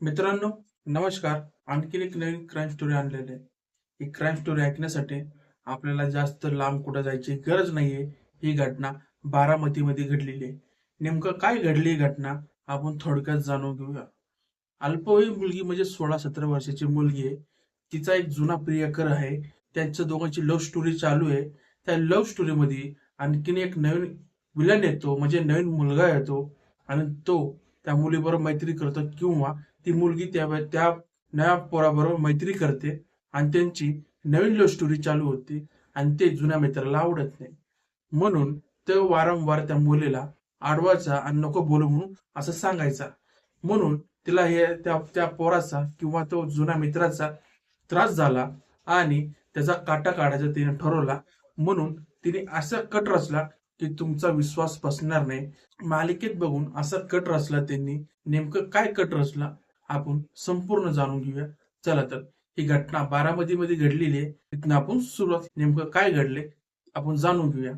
मित्रांनो नमस्कार. आणखीन एक नवीन क्राईम स्टोरी आणलेली आहे. ही क्राईम स्टोरी ऐकण्यासाठी आपल्याला जास्त लांब कुठं जायची गरज नाहीये. ही घटना बारामतीमध्ये घडलेली आहे. नेमकं काय घडली ही घटना? आपण थोडक्यात जाणून घेऊया. अल्पवयीन मुलगी म्हणजे सोळा सतरा वर्षाची मुलगी आहे. तिचा एक जुना प्रियकर आहे. त्यांच्या दोघांची लव्ह स्टोरी चालू आहे. त्या लव्ह स्टोरीमध्ये आणखीन एक नवीन विलन येतो. म्हणजे नवीन मुलगा येतो. आणि तो त्या मुलीबरोबर मैत्री करतो किंवा ती मुलगी त्या त्या नव्या पोराबरोबर मैत्री करते आणि त्यांची नवीन लव्ह स्टोरी चालू होती आणि ते जुन्या मित्राला आवडत नाही. म्हणून तो वारंवार त्या मुलीला आडवायचा आणि नको बोलू म्हणून असं सांगायचा. म्हणून तिला हे त्या त्या पोराचा किंवा तो जुन्या मित्राचा त्रास झाला आणि त्याचा काटा काढायचा तिने ठरवला. म्हणून तिने असा कट रचला की तुमचा विश्वास बसणार नाही. मालिकेत बघून असा कट रचला त्यांनी. नेमकं काय कट रचला आपण संपूर्ण जाणून घेऊया. चला तर ही घटना बारामती मध्ये घडलेली आहे. तिथून आपण सुरुवात नेमकं काय घडले आपण जाणून घेऊया.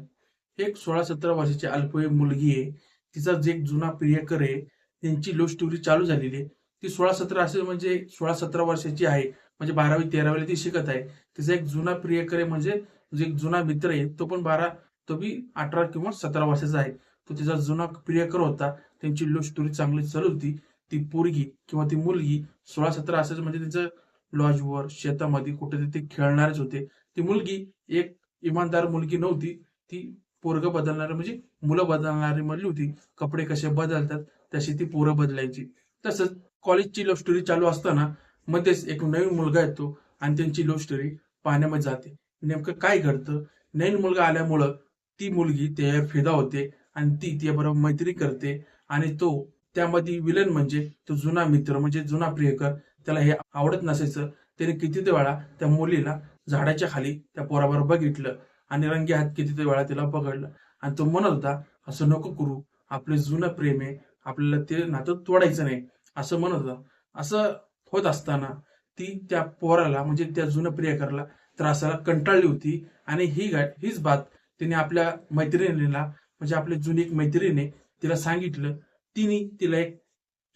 एक सोळा सतरा वर्षाची अल्पवयीन मुलगी आहे. तिचा जे एक जुना प्रियकर आहे त्यांची लो स्टोरी चालू झालेली आहे. ती सोळा सतरा असेल म्हणजे सोळा सतरा वर्षाची आहे. म्हणजे बारावी तेरावीला ती शिकत आहे. तिचा एक जुना प्रियकर आहे म्हणजे जो एक जुना मित्र आहे तो पण बारा तो बी अठरा किंवा सतरा वर्षाचा आहे. तो तिचा जुना प्रियकर होता. त्यांची लव्ह स्टोरी चांगली चालू होती. ती पोरगी किंवा ती मुलगी सोळा सतरा असायचं म्हणजे तिचं लॉजवर शेतामध्ये कुठे ते खेळणारच होते. ती मुलगी एक इमानदार मुलगी नव्हती. ती पोरग बदलणारी म्हणजे मुलं बदलणारी म्हणली होती. कपडे कसे बदलतात तशी ती पोरं बदलायची. तसंच कॉलेजची लव्ह स्टोरी चालू असताना मध्येच एक नवीन मुलगा येतो आणि त्यांची लव्ह स्टोरी पाण्यामध्ये जाते. नेमकं काय घडतं? नवीन मुलगा आल्यामुळं ती मुलगी त्यावर फिदा होते आणि ती त्याबरोबर मैत्री करते. आणि तो त्यामध्ये विलन म्हणजे तो जुना मित्र म्हणजे जुना प्रियकर त्याला हे आवडत नसायचं. त्याने किती वेळा त्या मुलीला झाडाच्या खाली त्या पोराबरोबर बघितलं आणि रंगी हात किती वेळा तिला पकडलं. आणि तो म्हणत होता असं नको करू. आपले जुनं प्रेम आहे. आपल्याला ते नातं तोडायचं नाही. असं म्हणत होता. असं होत असताना ती त्या पोराला म्हणजे त्या जुन्या प्रियकरला त्रासाला कंटाळली होती. आणि ही गा- हीच बात तिने आपल्या मैत्रिणीला म्हणजे आपली जुनी एक मैत्रिणी तिला सांगितलं. तिने तिला एक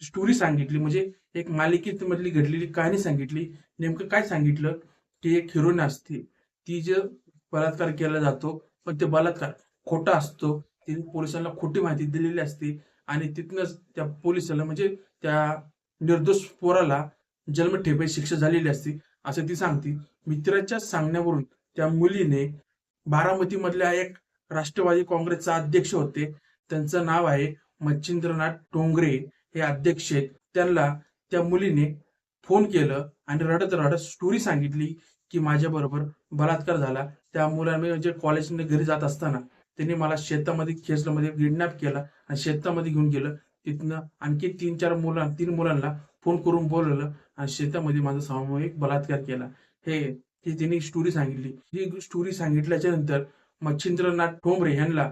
स्टोरी सांगितली. म्हणजे एक मालिकेत मधली घडलेली कहाणी सांगितली. नेमकं काय सांगितलं? की एक हिरोईन असते. ती जे बलात्कार केला जातो पण ते बलात्कार खोटा असतो. तिने पोलिसांना खोटी माहिती दिलेली असते आणि तिथनंच त्या पोलिसाला म्हणजे त्या निर्दोष पोराला जन्मठेपे शिक्षा झालेली असते असं ती सांगते. मित्राच्या सांगण्यावरून त्या मुलीने बारामती मधल्या एक राष्ट्रवादी काँग्रेसचा अध्यक्ष होते. त्यांचं नाव आहे मच्छिंद्रनाथ टोंगरे. हे अध्यक्ष आहेत. त्यांना त्या मुलीने फोन केलं आणि रडत रडत स्टोरी सांगितली की माझ्या बरोबर बलात्कार झाला. त्या मुलांनी म्हणजे कॉलेजने घरी जात असताना त्यांनी मला शेतामध्ये खेचलं किडनॅप केला आणि शेतामध्ये घेऊन गेलं. तिथनं आणखी तीन चार मुलां तीन मुलांना फोन करून बोलवलं आणि शेतामध्ये माझा सामूहिक बलात्कार केला. हे ही त्यांनी स्टोरी सांगितली. ही स्टोरी सांगितल्याच्या नंतर मच्छिंद्रनाथ ठोंबरे यांना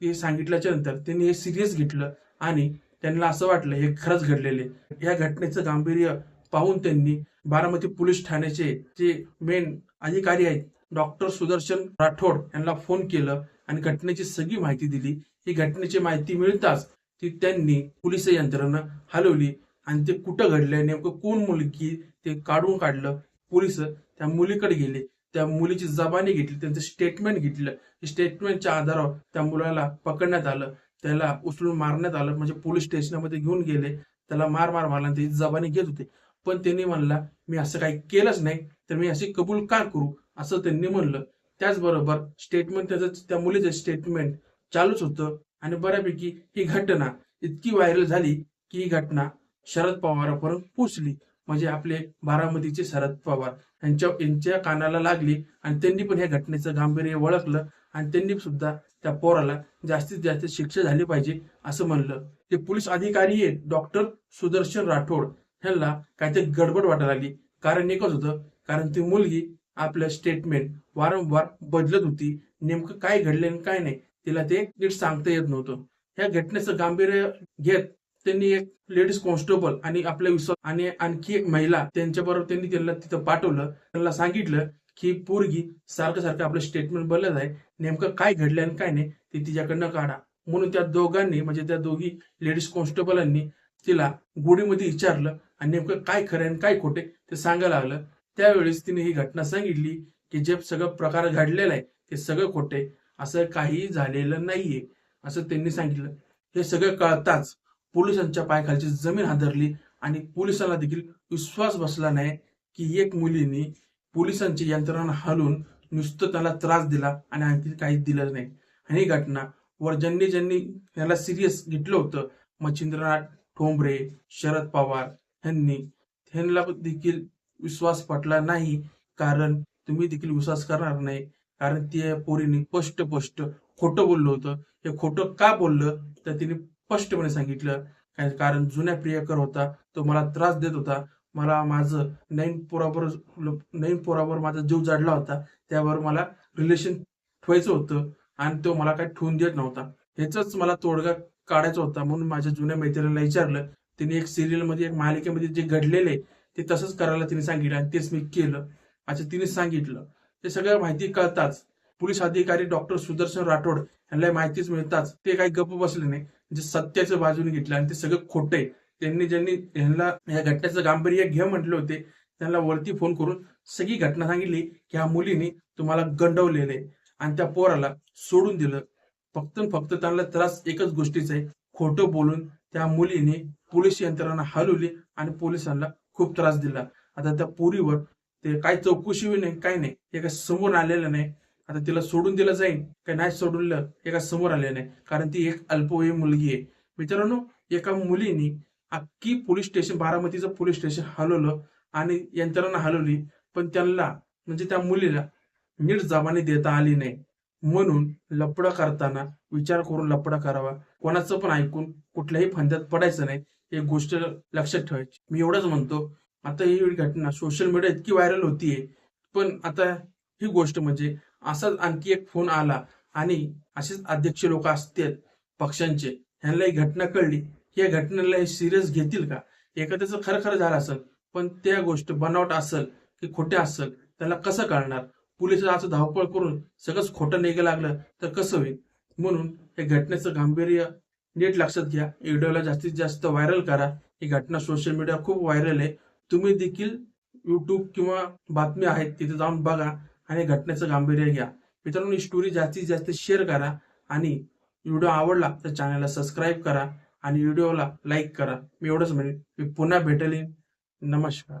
ते सांगितल्याच्या नंतर त्यांनी हे सिरियस घेतलं आणि त्यांना असं वाटलं हे खरंच घडलेले. या घटनेचं गांभीर्य पाहून त्यांनी बारामती पोलीस ठाण्याचे जे मेन अधिकारी आहेत डॉक्टर सुदर्शन राठोड यांना फोन केलं आणि घटनेची सगळी माहिती दिली. ही घटनेची माहिती मिळताच ती त्यांनी पोलीस यंत्रणा हलवली आणि ते कुठं घडलंय नेमकं कोण मुलगी ते काढून काढलं पोलीस त्या मुलीकडे गेले त्या मुलीची जबानी घेतली त्यांचं स्टेटमेंट घेतलं. स्टेटमेंटच्या आधारावर त्या मुलाला पकडण्यात आलं त्याला उचलून मारण्यात आलं म्हणजे पोलीस स्टेशनमध्ये घेऊन गेले त्याला मार मार मारला आणि त्याची जबानी घेत होते. पण त्यांनी म्हणला मी असं काही केलंच नाही तर मी असे कबूल का करू? असं त्यांनी म्हणलं. त्याचबरोबर स्टेटमेंट त्याचं त्या मुलीचं स्टेटमेंट चालूच होतं आणि बऱ्यापैकी ही घटना इतकी व्हायरल झाली की ही घटना शरद पवारापर्यंत पोहोचली. म्हणजे आपले बारामतीचे शरद पवार. यांच्या यांच्या कानाला लागली आणि त्यांनी पण ह्या घटनेचं गांभीर्य ओळखलं आणि त्यांनी सुद्धा त्या पोराला जास्तीत जास्त शिक्षा झाली पाहिजे असं म्हणलं. ते पोलीस अधिकारी आहेत डॉक्टर सुदर्शन राठोड. ह्यांना काहीतरी गडबड वाटायला लागली. कारण एकच होतं कारण ती मुलगी आपलं स्टेटमेंट वारंवार बदलत होती. नेमकं काय घडलं आणि काय नाही तिला ते नीट सांगता येत नव्हतं. ह्या घटनेचं गांभीर्य घेत त्यांनी एक लेडीज कॉन्स्टेबल आणि आपल्या विश्वास आणि आणखी एक महिला त्यांच्याबरोबर त्यांनी त्यांना तिथं पाठवलं. त्यांना सांगितलं की पोरगी सारखं सारखं आपलं स्टेटमेंट बोलत आहे. नेमकं काय घडलं आणि काय नाही ते तिच्याकडनं काढा. म्हणून त्या दोघांनी म्हणजे त्या दोघी लेडीज कॉन्स्टेबलांनी तिला गोडीमध्ये विचारलं आणि नेमकं काय खरं आणि काय खोटे ते सांगायला लागलं. त्यावेळेस तिने ही घटना सांगितली की जे सगळं प्रकार घडलेला आहे ते सगळं खोटे असं काहीही झालेलं नाहीये. असं त्यांनी सांगितलं. हे सगळं कळताच पोलिसांच्या पायाखालची जमीन हादरली आणि पोलिसांना देखील विश्वास बसला नाही की एक मुलीने पोलिसांची यंत्रणा हलून नुसतं त्याला त्रास दिला आणि आणखी काहीच दिलं नाही. आणि ही घटना वर ज्यांनी ज्यांनी याला सिरियस घेतलं होतं मच्छिंद्रनाथ ठोंबरे शरद पवार यांनी त्यांना देखील विश्वास पटला नाही कारण तुम्ही देखील विश्वास करणार नाही. कारण त्या पोरीने स्पष्ट स्पष्ट खोटं बोललं होतं. हे खोटं का बोललं? तर तिने स्पष्टपणे सांगितलं. कारण जुन्या प्रियकर होता तो मला त्रास देत होता. मला माझं नवीन पोराबर नवीन पोरावर माझा जीव जाडला होता. त्यावर मला रिलेशन ठेवायचं होतं आणि तो मला काही ठेवून देत नव्हता. ह्याच मला तोडगा काढायचा होता म्हणून माझ्या जुन्या मैत्रिणीला विचारलं. तिने एक सिरियलमध्ये एक मालिकेमध्ये जे घडलेले ते तसंच करायला तिने सांगितलं आणि तेच मी केलं. अच्छा तिने सांगितलं. ते सगळं माहिती कळताच. पोलीस अधिकारी डॉक्टर सुदर्शन राठोड यांना माहितीच मिळताच. ते काही गप्प बसले नाही. म्हणजे सत्याच्या बाजूने घेतलं आणि ते सगळं खोटे त्यांनी ज्यांनी ह्यांना या घटनेचं गांभीर्य घे म्हटले होते त्यांना वरती फोन करून सगळी घटना सांगितली की ह्या मुलीने तुम्हाला गंडवलेले आणि त्या पोराला सोडून दिलं. फक्त फक्त त्यांना त्रास एकच गोष्टीचा आहे खोटं बोलून त्या मुलीने पोलीस यंत्रणा हलवली आणि पोलिसांना खूप त्रास दिला. आता त्या पोरीवर ते काय चौकशी नाही काय नाही हे काय समोर आलेलं नाही. आता तिला सोडून दिलं जाईल का नाही सोडून दिलं हे समोर आले नाही. कारण ती एक अल्पवयीन मुलगी आहे. मित्रांनो एका मुलीनी अख्खी पोलीस स्टेशन बारामतीचं पोलीस स्टेशन हलवलं आणि यंत्रणा हलवली पण त्यांना म्हणजे त्या मुलीला नीट जबानी देता आली नाही. म्हणून लपडा करताना विचार करून लपडा करावा. कोणाचं पण ऐकून कुठल्याही फंद्यात पडायचं नाही. एक गोष्ट लक्षात ठेवायची. मी एवढंच म्हणतो आता ही घटना सोशल मीडिया इतकी व्हायरल होतीये. पण आता ही गोष्ट म्हणजे असाच आणखी एक फोन आला आणि असेच अध्यक्ष लोक असतील पक्षांचे ह्यांना ही घटना कळली. या घटनेला हे सिरियस घेतील का? एखाद्याचं खरं खरं झालं असेल पण त्या गोष्ट बनावट असेल की खोट्या असेल त्याला कसं कळणार? पोलीस असं धावपळ करून सगळंच खोटं निघायला लागलं तर कसं होईल? म्हणून हे घटनेचं गांभीर्य नीट लक्षात घ्या. व्हिडिओला जास्तीत जास्त व्हायरल करा. ही घटना सोशल मीडिया खूप व्हायरल आहे. तुम्ही देखील युट्यूब किंवा बातमी आहेत तिथे जाऊन बघा. आणि घटनेचं गांभीर्य घ्या. मित्रांनो ही स्टोरी जास्तीत जास्त शेअर करा आणि व्हिडिओ आवडला तर चॅनलला सबस्क्राईब करा आणि व्हिडिओला लाईक करा. मी एवढंच म्हणेन. मी पुन्हा भेटेल. नमस्कार.